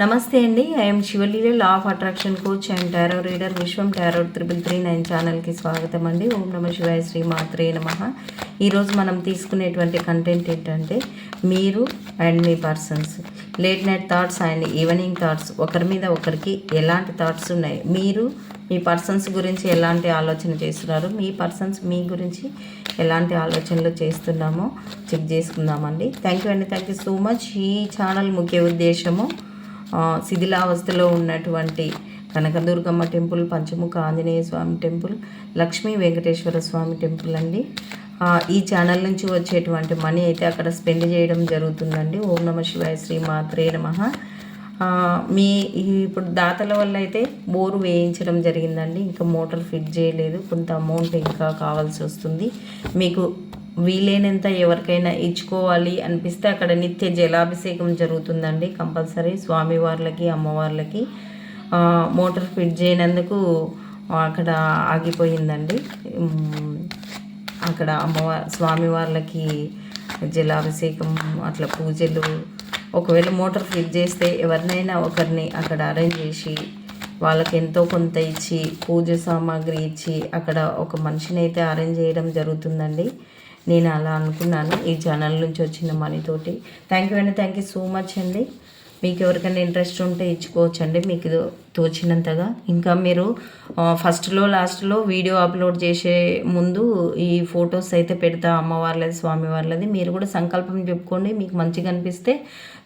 నమస్తే అండి. I'm Sivaleela law of attraction coach and tarot reader Vishwam tarot triple three nine ఛానల్కి స్వాగతం అండి. ఓం నమ శివాయ శ్రీ మాత్రే నమ. ఈరోజు మనం తీసుకునేటువంటి కంటెంట్ ఏంటంటే మీరు and me persons late night thoughts and evening thoughts ఒకరి మీద ఒకరికి ఎలాంటి థాట్స్ ఉన్నాయి? మీరు మీ పర్సన్స్ గురించి ఎలాంటి ఆలోచన చేస్తున్నారు? మీ పర్సన్స్ మీ గురించి ఎలాంటి ఆలోచనలు చేస్తున్నామో చెక్ చేసుకుందామండి. థ్యాంక్ యూ అండి. థ్యాంక్ యూ సో మచ్ ఈ ఛానల్ ముఖ్య ఉద్దేశము శిథిలావస్థలో ఉన్నటువంటి Kanakadurgamma temple Panchamukha Anjaneya Swamy temple Lakshmi Venkateswara Swamy temple అండి. ఈ ఛానల్ నుంచి వచ్చేటువంటి మనీ అయితే అక్కడ స్పెండ్ చేయడం జరుగుతుందండి. ఓం నమ శివాయ శ్రీ మాత్రే నమ. మీ ఇప్పుడు దాతల వల్ల అయితే బోరు వేయించడం జరిగిందండి. ఇంకా మోటార్ ఫిట్ చేయలేదు. కొంత అమౌంట్ ఇంకా కావాల్సి వస్తుంది. మీకు వీలైనంత ఎవరికైనా ఇచ్చుకోవాలి అనిపిస్తే అక్కడ నిత్య జలాభిషేకం జరుగుతుందండి కంపల్సరీ. స్వామివార్లకి అమ్మవార్లకి మోటార్ ఫిట్ చేయనందుకు అక్కడ ఆగిపోయిందండి. అక్కడ అమ్మవారి స్వామివార్లకి జలాభిషేకం అట్లా పూజలు ఒకవేళ మోటార్ ఫిట్ చేస్తే ఎవరినైనా ఒకరిని అక్కడ అరేంజ్ చేసి వాళ్ళకి ఎంతో కొంత ఇచ్చి పూజ సామాగ్రి ఇచ్చి అక్కడ ఒక మనిషిని అయితే అరేంజ్ చేయడం జరుగుతుందండి. నేను అలా అనుకున్నాను. ఈ ఛానల్ నుంచి వచ్చిన మనీతోటి థ్యాంక్ యూ అండి. థ్యాంక్ యూ సో మచ్ అండి. మీకు ఎవరికైనా ఇంట్రెస్ట్ ఉంటే ఇచ్చుకోవచ్చండి. మీకు తోచినంతగా. ఇంకా మీరు ఫస్ట్లో లాస్ట్లో వీడియో అప్లోడ్ చేసే ముందు ఈ ఫొటోస్ అయితే పెడతా అమ్మవార్లది స్వామివార్లది. మీరు కూడా సంకల్పం చెప్పుకోండి. మీకు మంచిగా అనిపిస్తే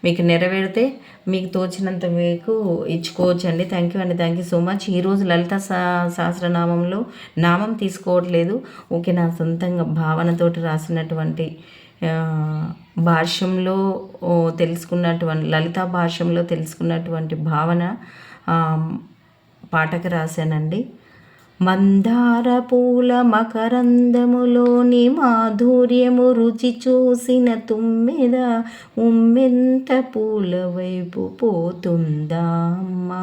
మీకు నెరవేరితే మీకు తోచినంత మీకు ఇచ్చుకోవచ్చండి. థ్యాంక్ యూ అండి. థ్యాంక్ యూ సో మచ్ ఈరోజు లలిత సా సహస్రనామంలో నామం తీసుకోవట్లేదు. ఓకే నా సొంతంగా భావనతోటి రాసినటువంటి భాష్యంలో తెలుసుకున్నటువంటి లలిత భాష్యంలో తెలుసుకున్నటువంటి భావన పాటకు రాశానండి. మందార పూల మకరందములోని మాధుర్యము రుచి చూసిన తుమ్మెద ఉమ్మెంత పూల వైపు పోతుందా అమ్మా?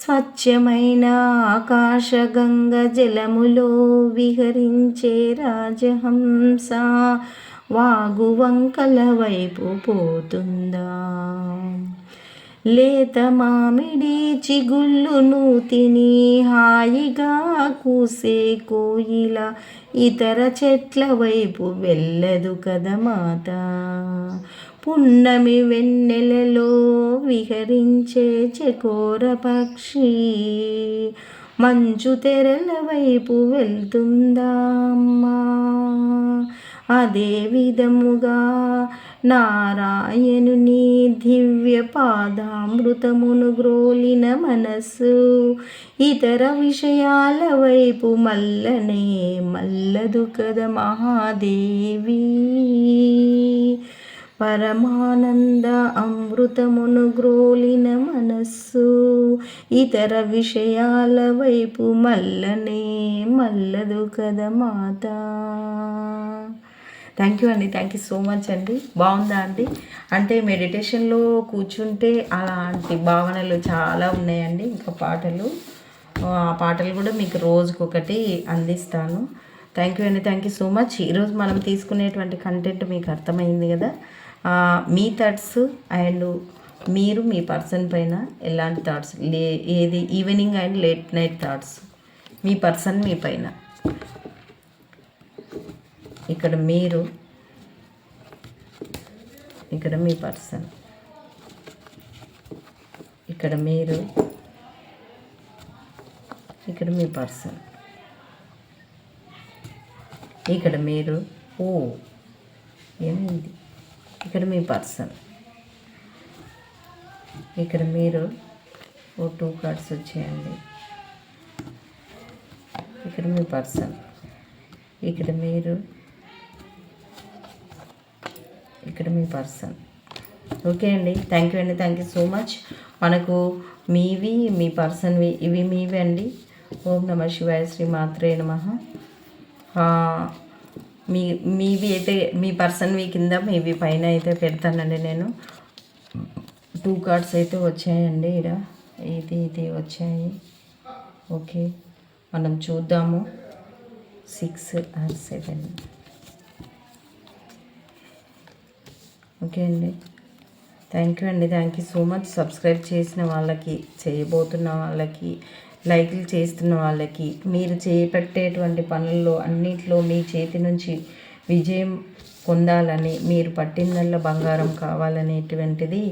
స్వచ్ఛమైన ఆకాశగంగ జలములో విహరించే రాజహంస వాగు వంకల వైపు పోతుందా? లేత మామిడి చిగుళ్ళు తిని హాయిగా కూసే కోయిల ఇతర చెట్ల వైపు వెళ్ళదు కదా మాత? పున్నమి వెన్నెలలో విహరించే చకోర పక్షి. మంచు తెరల వైపు వెళ్తుందా అమ్మా అదే విధముగా నారాయణుని దివ్య పాదామృతమును గ్రోలిన మనస్సు ఇతర విషయాల వైపు మల్లనే మల్లదు కదా మహాదేవి. పరమానంద అమృతమును గ్రోలిన మనస్సు. ఇతర విషయాల వైపు మల్లనే మల్లదు కదా మాత. థ్యాంక్ యూ అండి. థ్యాంక్ యూ సో మచ్ అండి. బాగుందా అండి? అంటే మెడిటేషన్లో కూర్చుంటే అలాంటి భావనలు చాలా ఉన్నాయండి ఇంకా పాటలు. ఆ పాటలు కూడా మీకు రోజుకొకటి అందిస్తాను. థ్యాంక్ యూ అండి. థ్యాంక్ యూ సో మచ్ ఈరోజు మనం తీసుకునేటువంటి కంటెంట్ మీకు అర్థమైంది కదా. మీ థాట్స్ అండ్ మీరు మీ పర్సన్ పైన ఎలాంటి థాట్స్ లే ఏది evening and late night thoughts me person మీ పైన. ఇక్కడ మీరు ఇక్కడ మీ పర్సన్ ఇక్కడ మీరు ఇక్కడ మీ పర్సన్ ఇక్కడ మీరు ఓ ఏమైంది? ఇక్కడ మీ పర్సన్. ఇక్కడ మీరు ఓ టూ కార్డ్స్ వచ్చేయండి. ఇక్కడ మీ పర్సన్. ఇక్కడ మీరు ఇక్కడ మీ పర్సన్. ఓకే అండి. థ్యాంక్ యూ అండి. Thank you so much. మనకు మీవి మీ పర్సన్వి ఇవి మీవి అండి ఓం నమ శివాయ శ్రీ మాత్రే నమ. మీ మీవి అయితే మీ పర్సన్వి కింద మీవి పైన అయితే పెడతానండి నేను. టూ కార్డ్స్ అయితే వచ్చాయండి ఇక్కడ ఇది ఇది వచ్చాయి. ఓకే మనం చూద్దాము. సిక్స్ ఆర్ సెవెన్ ఓకే అండి. థ్యాంక్ యూ అండి. Thank you so much subscribe చేసిన వాళ్ళకి చేయబోతున్న వాళ్ళకి లైక్లు చేస్తున్న వాళ్ళకి మీరు చేపట్టేటువంటి పనుల్లో అన్నిట్లో మీ చేతి నుంచి విజయం పొందాలని మీరు పట్టిందల్లా బంగారం కావాలనేటువంటిది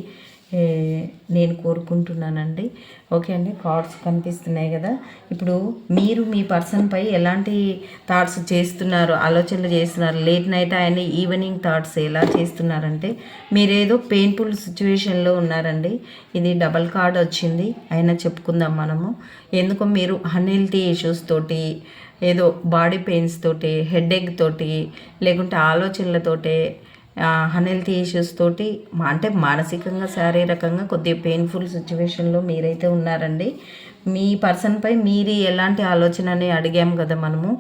నేను కోరుకుంటున్నానండి. ఓకే అండి కార్డ్స్ కనిపిస్తున్నాయి కదా. ఇప్పుడు మీరు మీ పర్సన్పై ఎలాంటి థాట్స్ చేస్తున్నారు ఆలోచనలు చేస్తున్నారు? లేట్ నైట్ ఆయన ఈవినింగ్ థాట్స్ ఎలా చేస్తున్నారంటే మీరేదో పెయిన్ఫుల్ సిచ్యువేషన్లో ఉన్నారండి. ఇది డబల్ కార్డ్ వచ్చింది. అయినా చెప్పుకుందాం మనము. ఎందుకో మీరు అన్హెల్తీ ఇష్యూస్ తోటి ఏదో బాడీ పెయిన్స్ తోటి హెడేక్ తోటి లేకుంటే ఆలోచనలతోటే అన్హెల్తీ ఇష్యూస్ తోటి అంటే మానసికంగా శారీరకంగా కొద్దిగా పెయిన్ఫుల్ సిచ్యువేషన్లో మీరైతే ఉన్నారండి. మీ పర్సన్పై మీరు ఎలాంటి ఆలోచన అని అడిగాము కదా మనము.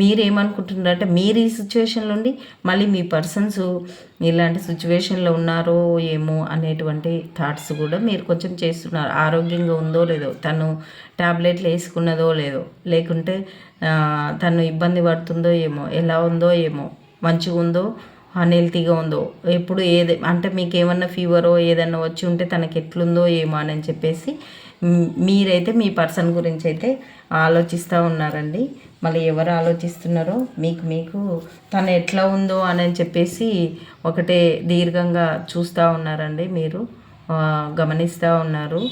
మీరేమనుకుంటున్నారంటే మీరు ఈ సిచ్యువేషన్లో ఉండి మళ్ళీ మీ పర్సన్స్ ఇలాంటి సిచ్యువేషన్లో ఉన్నారో ఏమో అనేటువంటి థాట్స్ కూడా మీరు కొంచెం చేస్తున్నారు. ఆరోగ్యంగా ఉందో లేదో తను ట్యాబ్లెట్లు వేసుకున్నదో లేదో లేకుంటే తను ఇబ్బంది పడుతుందో ఏమో ఎలా ఉందో ఏమో మంచిగా ఉందో అన్హెల్తీగా ఉందో? ఎప్పుడు ఏది అంటే మీకు ఏమన్నా ఫీవరో ఏదన్నా వచ్చి ఉంటే తనకి ఎట్లుందో ఏమో అని చెప్పేసి మీరైతే మీ పర్సన్ గురించి అయితే ఆలోచిస్తూ ఉన్నారండి. మళ్ళీ ఎవరు ఆలోచిస్తున్నారో మీకు మీకు తను ఎట్లా ఉందో అని చెప్పేసి ఒకటే దీర్ఘంగా చూస్తూ ఉన్నారండి మీరు. గమనిస్తూ ఉన్నారు.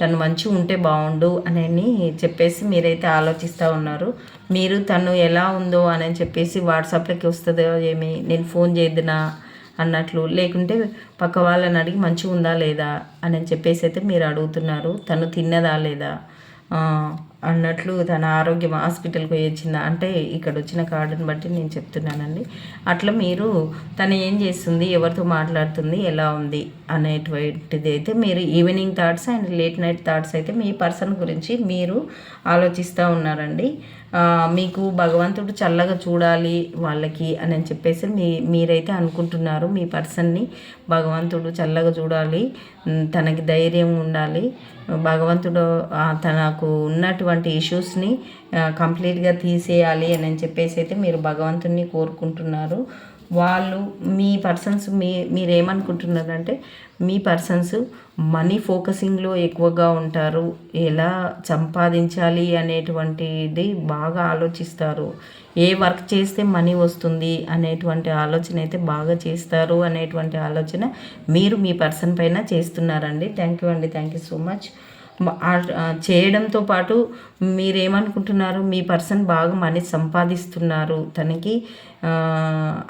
తను మంచి ఉంటే బాగుండు అని చెప్పేసి మీరైతే ఆలోచిస్తూ ఉన్నారు. మీరు తను ఎలా ఉందో అని చెప్పేసి వాట్సాప్లోకి వస్తుందో ఏమి నేను ఫోన్ చేద్దునా అన్నట్లు లేకుంటే పక్క వాళ్ళని అడిగి మంచిగా ఉందా లేదా అని చెప్పేసి అయితే మీరు అడుగుతున్నారు. తను తిన్నదా లేదా? అన్నట్లు తన ఆరోగ్యం హాస్పిటల్కి పోయి వచ్చిందా అంటే ఇక్కడ వచ్చిన కార్డుని బట్టి నేను చెప్తున్నానండి. అట్లా మీరు తను ఏం చేస్తుంది? ఎవరితో మాట్లాడుతుంది? ఎలా ఉంది? అనేటువంటిది అయితే మీరు evening thoughts and late night thoughts అయితే మీ పర్సన్ గురించి మీరు ఆలోచిస్తూ ఉన్నారండి. మీకు భగవంతుడు చల్లగా చూడాలి వాళ్ళకి అని చెప్పేసి మీ మీరైతే అనుకుంటున్నారు మీ పర్సన్ని భగవంతుడు చల్లగా చూడాలి తనకి ధైర్యం ఉండాలి. భగవంతుడు తనకు ఉన్నటువంటి ఇష్యూస్ని కంప్లీట్గా తీసేయాలి అని చెప్పేసి అయితే మీరు భగవంతుని కోరుకుంటున్నారు. వాళ్ళు మీ పర్సన్స్ మీ మీరేమనుకుంటున్నారంటే మీ పర్సన్స్ మనీ ఫోకసింగ్లో ఎక్కువగా ఉంటారు. ఎలా సంపాదించాలి అనేటువంటిది బాగా ఆలోచిస్తారు. ఏ వర్క్ చేస్తే మనీ వస్తుంది అనేటువంటి ఆలోచన అయితే బాగా చేస్తారు అనేటువంటి ఆలోచన మీరు మీ పర్సన్ పైన చేస్తున్నారండి. థ్యాంక్ యూ అండి. థ్యాంక్ యూ సో మచ్ చేయడంతో పాటు మీరేమనుకుంటున్నారు? మీ పర్సన్ బాగా మనీ సంపాదిస్తున్నారు. తనకి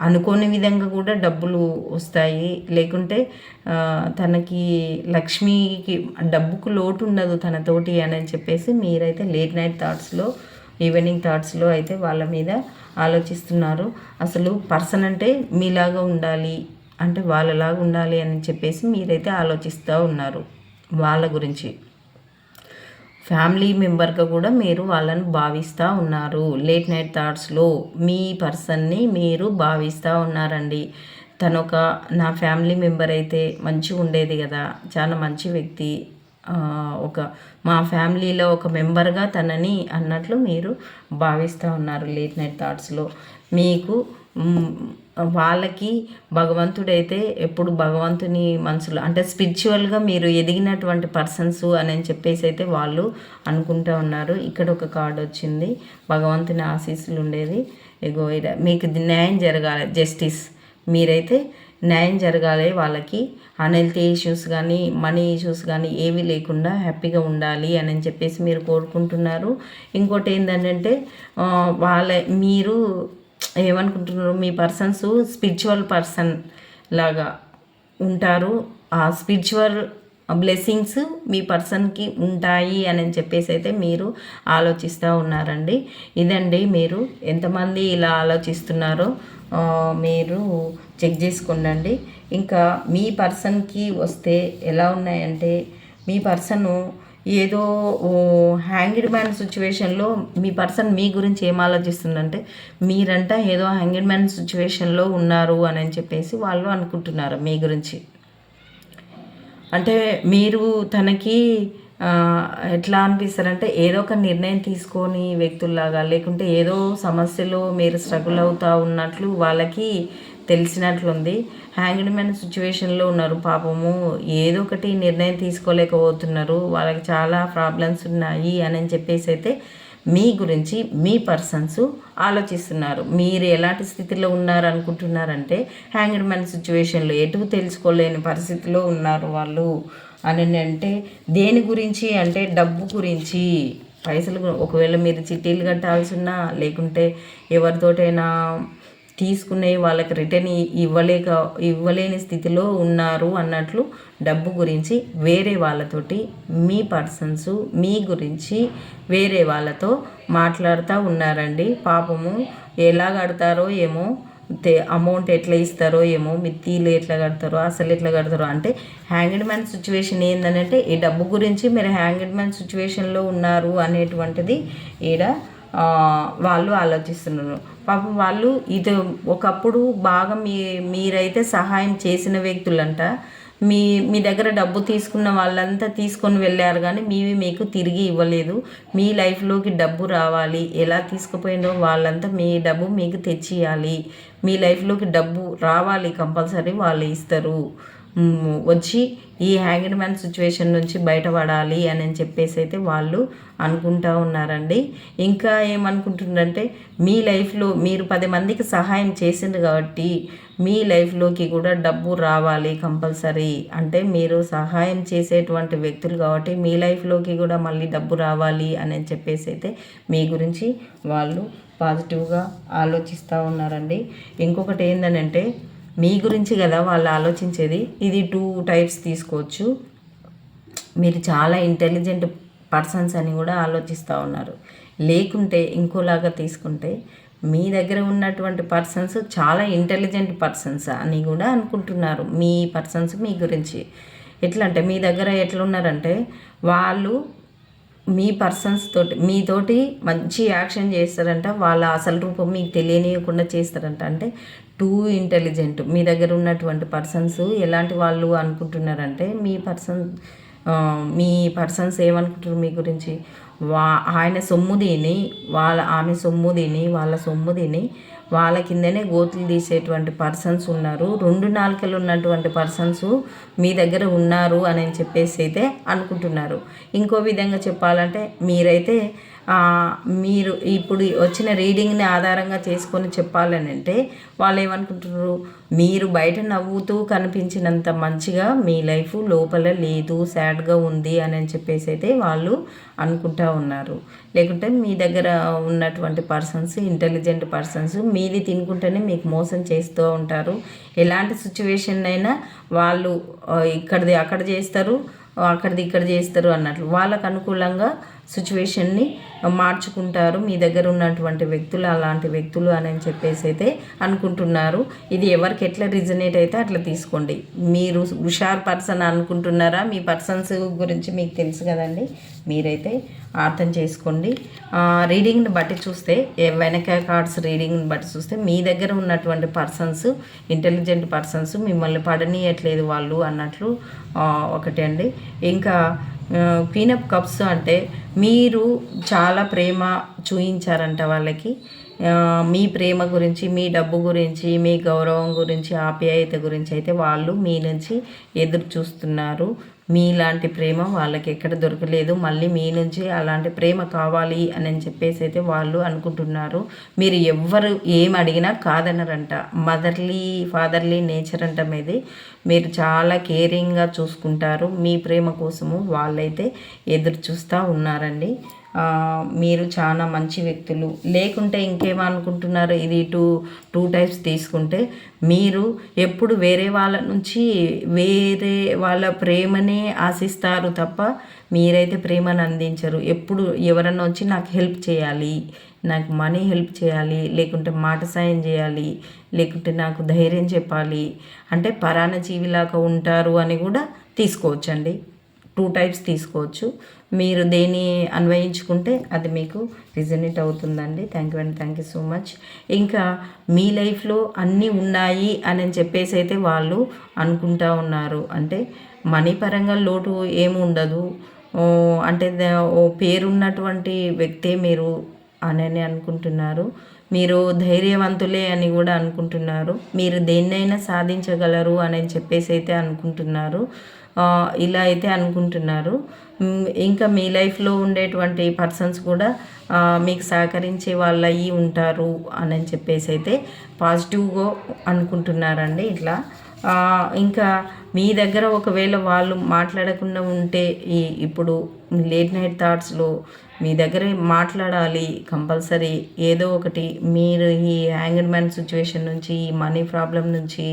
అనుకోని విధంగా కూడా డబ్బులు వస్తాయి. లేకుంటే తనకి లక్ష్మికి డబ్బుకు లోటు ఉండదు తనతోటి అని చెప్పేసి మీరైతే లేట్ నైట్ థాట్స్లో ఈవినింగ్ థాట్స్లో అయితే వాళ్ళ మీద ఆలోచిస్తున్నారు. అసలు పర్సన్ అంటే మీలాగా ఉండాలి అంటే వాళ్ళలాగా ఉండాలి అని చెప్పేసి మీరైతే ఆలోచిస్తూ ఉన్నారు. వాళ్ళ గురించి. ఫ్యామిలీ మెంబర్గా కూడా మీరు వాళ్ళని భావిస్తూ ఉన్నారు. లేట్ నైట్ థాట్స్లో మీ పర్సన్ని మీరు భావిస్తూ ఉన్నారండి. తను ఒక నా ఫ్యామిలీ మెంబర్ అయితే మంచిగా ఉండేది కదా. చాలా మంచి వ్యక్తి. ఒక మా ఫ్యామిలీలో ఒక మెంబర్గా తనని అన్నట్లు మీరు భావిస్తూ ఉన్నారు లేట్ నైట్ థాట్స్లో. మీకు వాళ్ళకి భగవంతుడైతే ఎప్పుడు భగవంతుని మనసులో అంటే స్పిరిచువల్గా మీరు ఎదిగినటువంటి పర్సన్స్ అని చెప్పేసి అయితే వాళ్ళు అనుకుంటూ ఉన్నారు. ఇక్కడ ఒక కార్డు వచ్చింది. భగవంతుని ఆశీస్సులు ఉండేది. ఇగో మీకు న్యాయం జరగాలి. జస్టిస్ మీరైతే న్యాయం జరగాలి వాళ్ళకి. అన్హెల్తీ ఇష్యూస్ కానీ మనీ ఇష్యూస్ కానీ ఏవి లేకుండా హ్యాపీగా ఉండాలి అని చెప్పేసి మీరు కోరుకుంటున్నారు. ఇంకోటి ఏంటంటే వాళ్ళ మీరు ఏమనుకుంటున్నారు మీ పర్సన్స్ స్పిరిచువల్ పర్సన్ లాగా ఉంటారు. ఆ స్పిరిచువల్ బ్లెస్సింగ్స్ మీ పర్సన్కి ఉంటాయి అని చెప్పేసి అయితే మీరు ఆలోచిస్తూ ఉన్నారండి. ఇదండి మీరు ఎంతమంది ఇలా ఆలోచిస్తున్నారో మీరు చెక్ చేసుకోండి ఇంకా మీ పర్సన్కి వస్తే ఎలా ఉన్నాయంటే మీ పర్సను ఏదో హ్యాంగిడ్ మ్యాన్ సిచ్యువేషన్లో మీ పర్సన్ మీ గురించి ఏం ఆలోచిస్తుందంటే మీరంట ఏదో హ్యాంగిడ్ మ్యాన్ సిచ్యువేషన్లో ఉన్నారు అని చెప్పేసి వాళ్ళు అనుకుంటున్నారు మీ గురించి. అంటే మీరు తనకి ఎట్లా అనిపిస్తారంటే ఏదో ఒక నిర్ణయం తీసుకొని వ్యక్తుల్లాగా లేకుంటే ఏదో సమస్యలో మీరు స్ట్రగుల్ అవుతూ ఉన్నట్లు వాళ్ళకి తెలిసినట్లుంది. హ్యాంగ్డ్ మ్యాన్ సిచ్యువేషన్లో ఉన్నారు. పాపము ఏదో ఒకటి నిర్ణయం తీసుకోలేకపోతున్నారు. వాళ్ళకి చాలా ప్రాబ్లమ్స్ ఉన్నాయి అని చెప్పేసి అయితే మీ గురించి మీ పర్సన్స్ ఆలోచిస్తున్నారు. మీరు ఎలాంటి స్థితిలో ఉన్నారు అనుకుంటున్నారంటే హ్యాంగ్డ్ మ్యాన్ సిచ్యువేషన్లో ఎటు తెలుసుకోలేని పరిస్థితిలో ఉన్నారు వాళ్ళు అని అంటే దేని గురించి అంటే డబ్బు గురించి. పైసలు ఒకవేళ మీరు చిట్టీలు కట్టాల్సి ఉన్నా లేకుంటే ఎవరితోటైనా తీసుకునే వాళ్ళకి రిటర్న్ ఇవ్వలేక ఇవ్వలేని స్థితిలో ఉన్నారు అన్నట్లు డబ్బు గురించి వేరే వాళ్ళతోటి మీ పర్సన్స్ మీ గురించి వేరే వాళ్ళతో మాట్లాడుతూ ఉన్నారండి. పాపము ఎలా కడతారో ఏమో అమౌంట్ ఎట్లా ఇస్తారో ఏమో మిత్తీలు ఎట్లా కడతారో అసలు ఎట్లా కడతారో అంటే హ్యాంగిడ్ మ్యాన్ సిచ్యువేషన్ ఏంటంటే ఈ డబ్బు గురించి మీరు హ్యాంగిడ్ మ్యాన్ సిచ్యువేషన్లో ఉన్నారు అనేటువంటిది ఈడ వాళ్ళు ఆలోచిస్తున్నారు. పాపం వాళ్ళు ఇది ఒకప్పుడు బాగా మీ మీరైతే సహాయం చేసిన వ్యక్తులంట. మీ మీ దగ్గర డబ్బు తీసుకున్న వాళ్ళంతా తీసుకొని వెళ్ళారు కానీ మీవి మీకు తిరిగి ఇవ్వలేదు. మీ లైఫ్లోకి డబ్బు రావాలి. ఎలా తీసుకుపోయినో వాళ్ళంతా మీ డబ్బు మీకు తెచ్చియాలి మీ లైఫ్లోకి డబ్బు రావాలి కంపల్సరీ వాళ్ళు ఇస్తారు. వచ్చి ఈ హ్యాంగ్డ్ మ్యాన్ సిచ్యువేషన్ నుంచి బయటపడాలి అని చెప్పేసి అయితే వాళ్ళు అనుకుంటా ఉన్నారండి. ఇంకా ఏమనుకుంటుందంటే మీ లైఫ్లో మీరు పది మందికి సహాయం చేసింది కాబట్టి మీ లైఫ్లోకి కూడా డబ్బు రావాలి కంపల్సరీ. అంటే మీరు సహాయం చేసేటువంటి వ్యక్తులు కాబట్టి మీ లైఫ్లోకి కూడా మళ్ళీ డబ్బు రావాలి అని చెప్పేసి అయితే మీ గురించి వాళ్ళు పాజిటివ్గా ఆలోచిస్తూ ఉన్నారండి. ఇంకొకటి ఏంటంటే మీ గురించి కదా వాళ్ళు ఆలోచించేది. ఇది టూ టైప్స్ తీసుకోవచ్చు. మీరు చాలా ఇంటెలిజెంట్ పర్సన్స్ అని కూడా ఆలోచిస్తూ ఉన్నారు. లేకుంటే ఇంకోలాగా తీసుకుంటే మీ దగ్గర ఉన్నటువంటి పర్సన్స్ చాలా ఇంటెలిజెంట్ పర్సన్స్ అని కూడా అనుకుంటున్నారు మీ పర్సన్స్ మీ గురించి. ఎట్లా అంటే మీ దగ్గర ఎట్లున్నారంటే వాళ్ళు మీ పర్సన్స్ తోటి మీతోటి మంచి యాక్షన్ చేస్తారంట. వాళ్ళ అసలు రూపం మీకు తెలియనియకుండా చేస్తారంట. అంటే టూ ఇంటెలిజెంట్ మీ దగ్గర ఉన్నటువంటి పర్సన్స్ ఎలాంటి వాళ్ళు అనుకుంటున్నారంటే మీ పర్సన్ మీ పర్సన్స్ ఏమనుకుంటారు మీ గురించి? వా ఆయన సొమ్ము తిని వాళ్ళ ఆమె సొమ్ము తిని వాళ్ళ సొమ్ము తిని వాళ్ళ కిందనే గోతులు తీసేటువంటి పర్సన్స్ ఉన్నారు. రెండు నాలుకలు ఉన్నటువంటి పర్సన్స్ మీ దగ్గర ఉన్నారు అని చెప్పేసి అయితే అనుకుంటున్నారు. ఇంకో విధంగా చెప్పాలంటే మీరైతే మీరు ఇప్పుడు వచ్చిన రీడింగ్ని ఆధారంగా చేసుకొని చెప్పాలని అంటే వాళ్ళు ఏమనుకుంటున్నారు? మీరు బయట నవ్వుతూ కనిపించినంత మంచిగా మీ లైఫ్ లోపల లేదు సాడ్గా ఉంది అని చెప్పేసి అయితే వాళ్ళు అనుకుంటా ఉన్నారు. లేకుంటే మీ దగ్గర ఉన్నటువంటి పర్సన్స్ ఇంటెలిజెంట్ పర్సన్స్ మీది తినుకుంటేనే మీకు మోసం చేస్తూ ఉంటారు. ఎలాంటి సిచ్యువేషన్ అయినా వాళ్ళు ఇక్కడిది అక్కడ చేస్తారు అక్కడిది ఇక్కడ చేస్తారు అన్నట్లు. వాళ్ళకు అనుకూలంగా సిచ్యువేషన్ని మార్చుకుంటారు. మీ దగ్గర ఉన్నటువంటి వ్యక్తులు అలాంటి వ్యక్తులు అని చెప్పేసి అయితే అనుకుంటున్నారు. ఇది ఎవరికి ఎట్లా రిజనేట్ అయితే అట్లా తీసుకోండి. మీరు హుషార్ పర్సన్ అనుకుంటున్నారా? మీ పర్సన్స్ గురించి మీకు తెలుసు కదండి. మీరైతే అర్థం చేసుకోండి. రీడింగ్ని బట్టి చూస్తే వెనక కార్డ్స్ రీడింగ్ని బట్టి చూస్తే మీ దగ్గర ఉన్నటువంటి పర్సన్స్ ఇంటెలిజెంట్ పర్సన్స్ మిమ్మల్ని పడనీయట్లేదు వాళ్ళు అన్నట్లు ఒకటి అండి. ఇంకా క్వీనప్ కప్స్ అంటే మీరు చాలా ప్రేమ చూయించారంట వాళ్ళకి. మీ ప్రేమ గురించి మీ డబ్బు గురించి మీ గౌరవం గురించి ఆప్యాయత గురించి అయితే వాళ్ళు మీ నుంచి ఎదురు చూస్తున్నారు. మీలాంటి ప్రేమ వాళ్ళకి ఎక్కడ దొరకలేదు. మళ్ళీ మీ నుంచి అలాంటి ప్రేమ కావాలి అని చెప్పేసి అయితే వాళ్ళు అనుకుంటున్నారు. మీరు ఎవ్వరు ఏం అడిగినా కాదనరంట. మదర్లీ ఫాదర్లీ నేచర్ అంట మీది. మీరు చాలా కేరింగ్గా చూసుకుంటారు. మీ ప్రేమ కోసము వాళ్ళైతే ఎదురు చూస్తూ ఉన్నారండి. మీరు చాలా మంచి వ్యక్తులు. లేకుంటే ఇంకేమనుకుంటున్నారు? ఇది టూ టూ టైప్స్ తీసుకుంటే మీరు ఎప్పుడు వేరే వాళ్ళ నుంచి వేరే వాళ్ళ ప్రేమనే ఆశిస్తారు తప్ప మీరైతే ప్రేమను అందించరు. ఎప్పుడు ఎవరన్నా వచ్చి నాకు హెల్ప్ చేయాలి నాకు మనీ హెల్ప్ చేయాలి లేకుంటే మాట సాయం చేయాలి లేకుంటే నాకు ధైర్యం చెప్పాలి. అంటే పరాణ జీవిలాగా ఉంటారు అని కూడా తీసుకోవచ్చండి. టూ టైప్స్ తీసుకోవచ్చు. మీరు దేని అన్వయించుకుంటే అది మీకు రిజనేట్ అవుతుందండి. థ్యాంక్ యూ అండి థ్యాంక్ యూ సో మచ్ ఇంకా మీ లైఫ్లో అన్నీ ఉన్నాయి అని చెప్పేసి అయితే వాళ్ళు అనుకుంటా ఉన్నారు. అంటే మనీ పరంగా లోటు ఏమి ఉండదు. అంటే ఓ పేరున్నటువంటి వ్యక్తే మీరు అని అనుకుంటున్నారు. మీరు ధైర్యవంతులే అని కూడా అనుకుంటున్నారు. మీరు దేన్నైనా సాధించగలరు అని చెప్పేసి అయితే అనుకుంటున్నారు. ఇలా అయితే అనుకుంటున్నారు. ఇంకా మీ లైఫ్లో ఉండేటువంటి పర్సన్స్ కూడా మీకు సహకరించే వాళ్ళు అయ్యి ఉంటారు అని చెప్పేసి అయితే పాజిటివ్గా అనుకుంటున్నారండి ఇట్లా. ఇంకా మీ దగ్గర ఒకవేళ వాళ్ళు మాట్లాడకుండా ఉంటే ఈ ఇప్పుడు లేట్ నైట్ థాట్స్లో మీ దగ్గరే మాట్లాడాలి కంపల్సరీ ఏదో ఒకటి. మీరు ఈ యాంగర్ మ్యాన్ సిచ్యువేషన్ నుంచి ఈ మనీ ప్రాబ్లం నుంచి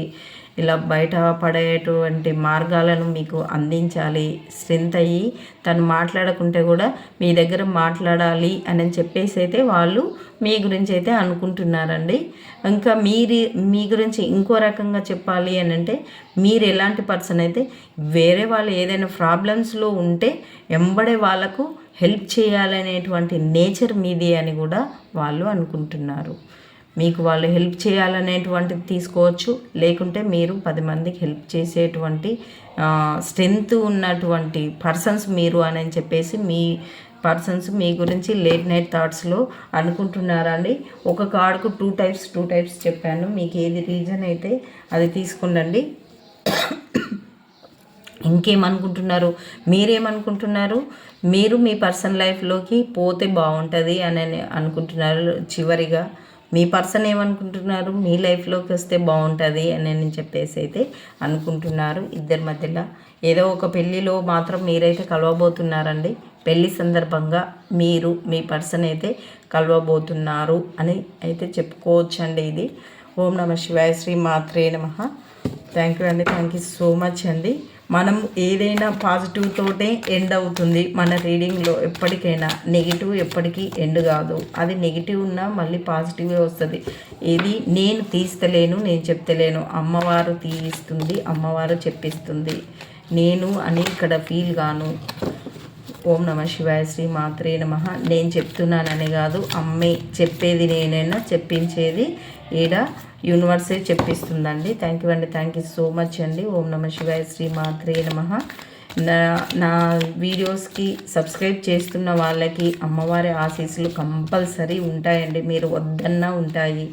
ఇలా బయట పడేటువంటి మార్గాలను మీకు అందించాలి. స్ట్రెంత్ అయ్యి తను మాట్లాడకుంటే కూడా మీ దగ్గర మాట్లాడాలి అని చెప్పేసి అయితే వాళ్ళు మీ గురించి అయితే అనుకుంటున్నారండి. ఇంకా మీరు మీ గురించి ఇంకో రకంగా చెప్పాలి అని అంటే మీరు ఎలాంటి పర్సన్ అయితే వేరే వాళ్ళు ఏదైనా ప్రాబ్లమ్స్లో ఉంటే ఎంబడే వాళ్ళకు హెల్ప్ చేయాలనేటువంటి నేచర్ మీది అని కూడా వాళ్ళు అనుకుంటున్నారు. మీకు వాళ్ళు హెల్ప్ చేయాలనేటువంటిది తీసుకోవచ్చు. లేకుంటే మీరు పది మందికి హెల్ప్ చేసేటువంటి స్ట్రెంగ్త్ ఉన్నటువంటి పర్సన్స్ మీరు అని చెప్పేసి మీ పర్సన్స్ మీ గురించి లేట్ నైట్ థాట్స్లో అనుకుంటున్నారండి. ఒక కార్డుకు టూ టైప్స్ టూ టైప్స్ చెప్పాను. మీకు ఏది రీజన్ అయితే అది తీసుకుండండి. ఇంకేమనుకుంటున్నారు? మీరేమనుకుంటున్నారు? మీరు మీ పర్సనల్ లైఫ్లోకి పోతే బాగుంటుంది అని అనుకుంటున్నారు చివరిగా. మీ పర్సన్ ఏమనుకుంటున్నారు? మీ లైఫ్లోకి వస్తే బాగుంటుంది అని అని చెప్పేసి అయితే అనుకుంటున్నారు. ఇద్దరి మధ్యలో ఏదో ఒక పెళ్ళిలో మాత్రం మీరైతే కలవబోతున్నారండి. పెళ్ళి సందర్భంగా మీరు మీ పర్సన్ అయితే కలవబోతున్నారు అని అయితే చెప్పుకోవచ్చండి ఇది. ఓం నమ శివాయ శ్రీ మాత్రే నమ. థ్యాంక్ యూ అండి. థ్యాంక్ యూ సో మచ్ అండి. మనం ఏదైనా పాజిటివ్ తోటే ఎండ్ అవుతుంది. మన రీడింగ్లో ఎప్పటికైనా నెగిటివ్ ఎప్పటికీ ఎండ్ కాదు. అది నెగిటివ్ ఉన్నా మళ్ళీ పాజిటివే వస్తుంది. ఇది నేను తీస్తలేను నేను చెప్తలేను. అమ్మవారు తీయిస్తుంది అమ్మవారు చెప్పిస్తుంది. నేను అని ఇక్కడ ఫీల్ గాను. ఓం నమ శివాయ శ్రీ మాత్రే నమ. నేను చెప్తున్నానని కాదు అమ్మే చెప్పేది నేనైనా చెప్పించేది ఈడ యూనివర్సే చెప్పిస్తుందండి. థ్యాంక్ యూ అండి. థ్యాంక్ యూ సో మచ్ అండి. ఓం నమ శివాయ శ్రీ మాత్రే నమ. నా నా వీడియోస్కి సబ్స్క్రైబ్ చేస్తున్న వాళ్ళకి అమ్మవారి ఆశీస్సులు కంపల్సరీ ఉంటాయండి. మీరు వద్దన్నా ఉంటాయి.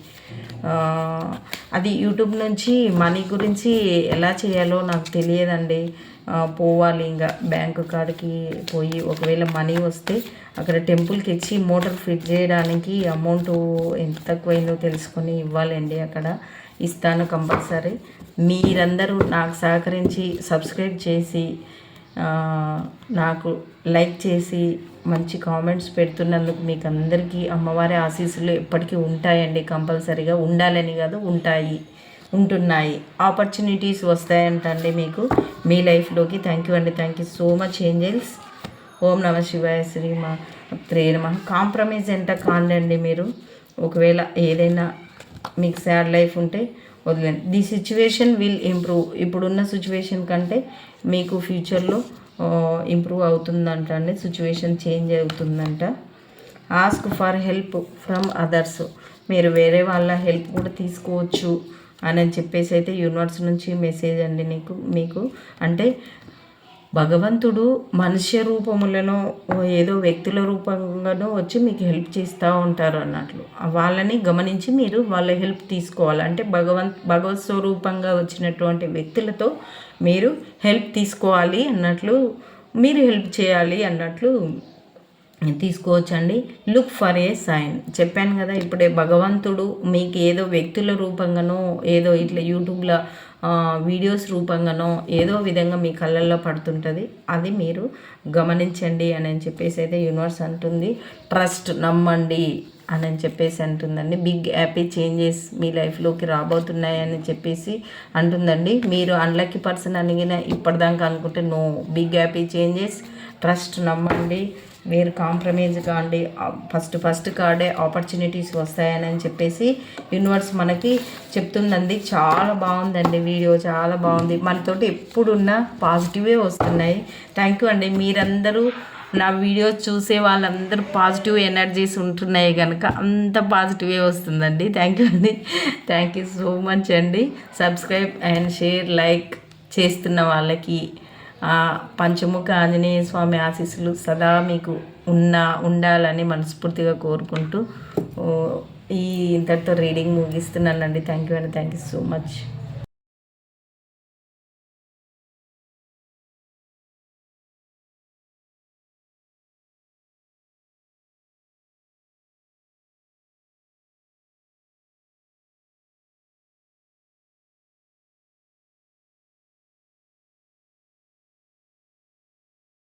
అది యూట్యూబ్ నుంచి మనీ గురించి ఎలా చేయాలో నాకు తెలియదండి. పోవాలి ఇంకా బ్యాంకు కాడికి పోయి ఒకవేళ మనీ వస్తే అక్కడ టెంపుల్కి ఇచ్చి మోటార్ ఫిట్ చేయడానికి అమౌంట్ ఎంత తక్కువైందో తెలుసుకొని ఇవ్వాలండి అక్కడ. ఇస్తాను కంపల్సరీ. మీరందరూ నాకు సహకరించి సబ్స్క్రైబ్ చేసి నాకు లైక్ చేసి మంచి కామెంట్స్ పెడుతున్నందుకు మీకు అందరికీ అమ్మవారి ఆశీస్సులు ఎప్పటికీ ఉంటాయండి కంపల్సరీగా. ఉండాలని కాదు ఉంటాయి. ఉంటున్నాయి. ఆపర్చునిటీస్ వస్తాయంటండి మీకు. మీ లైఫ్లోకి థ్యాంక్ యూ అండి. Thank you so much angels ఓం నమ శివాయ శ్రీ మా త్రే నమ. కాంప్రమైజ్ ఎంత కాండండి మీరు. ఒకవేళ ఏదైనా మీకు సాడ్ లైఫ్ ఉంటే వదిలేండి. ది సిచ్యువేషన్ విల్ ఇంప్రూవ్ ఇప్పుడున్న సిచ్యువేషన్ కంటే మీకు ఫ్యూచర్లో ఇంప్రూవ్ అవుతుందంట అండి సిచ్యువేషన్ చేంజ్ అవుతుందంట. Ask for help from others మీరు వేరే వాళ్ళ హెల్ప్ కూడా తీసుకోవచ్చు. అని చెప్పేసి అయితే యూనివర్స్ నుంచి మెసేజ్ అండి నీకు మీకు. అంటే భగవంతుడు మనుష్య రూపములను ఏదో వ్యక్తుల రూపంగానో వచ్చి మీకు హెల్ప్ చేస్తూ ఉంటారు అన్నట్లు. వాళ్ళని గమనించి మీరు వాళ్ళ హెల్ప్ తీసుకోవాలి. అంటే భగవంత్ భగవత్ స్వరూపంగా వచ్చినటువంటి వ్యక్తులతో మీరు హెల్ప్ తీసుకోవాలి అన్నట్లు మీరు హెల్ప్ చేయాలి అన్నట్లు తీసుకోవచ్చండి. లుక్ ఫర్ ఏ సైన్ చెప్పాను కదా ఇప్పుడే భగవంతుడు మీకు ఏదో వ్యక్తుల రూపంగానో ఏదో ఇట్లా యూట్యూబ్లో వీడియోస్ రూపంగానో ఏదో విధంగా మీ కళ్ళల్లో పడుతుంటుంది. అది మీరు గమనించండి అని చెప్పేసి అయితే యూనివర్స్ అంటుంది. ట్రస్ట్ నమ్మండి అని చెప్పేసి అంటుందండి. బిగ్ హ్యాపీ చేంజెస్ మీ లైఫ్లోకి రాబోతున్నాయని చెప్పేసి అంటుందండి. మీరు అన్లక్కీ పర్సన్ అడిగిన ఇప్పటిదాకా అనుకుంటే no big happy changes trust నమ్మండి. మీరు కాంప్రమైజ్ కాండి ఫస్ట్ ఫస్ట్ కార్డే ఆపర్చునిటీస్ వస్తాయని చెప్పేసి యూనివర్స్ మనకి చెప్తుందండి. చాలా బాగుందండి వీడియో చాలా బాగుంది. మనతోటి ఎప్పుడున్న పాజిటివే వస్తున్నాయి. థ్యాంక్ యూ అండి. మీరందరూ నా వీడియో చూసే వాళ్ళందరూ పాజిటివ్ ఎనర్జీస్ ఉంటున్నాయి కనుక అంత పాజిటివే వస్తుందండి. థ్యాంక్ యూ అండి. థ్యాంక్ యూ సో మచ్ అండి. సబ్స్క్రైబ్ అండ్ షేర్ లైక్ చేస్తున్న వాళ్ళకి ఆ పంచముఖ ఆంజనేయ స్వామి ఆశీస్సులు సదా మీకు ఉన్న ఉండాలని మనస్ఫూర్తిగా కోరుకుంటూ ఈ ఇంతటితో రీడింగ్ ముగిస్తున్నానండి. థ్యాంక్ యూ అండి. Thank you so much.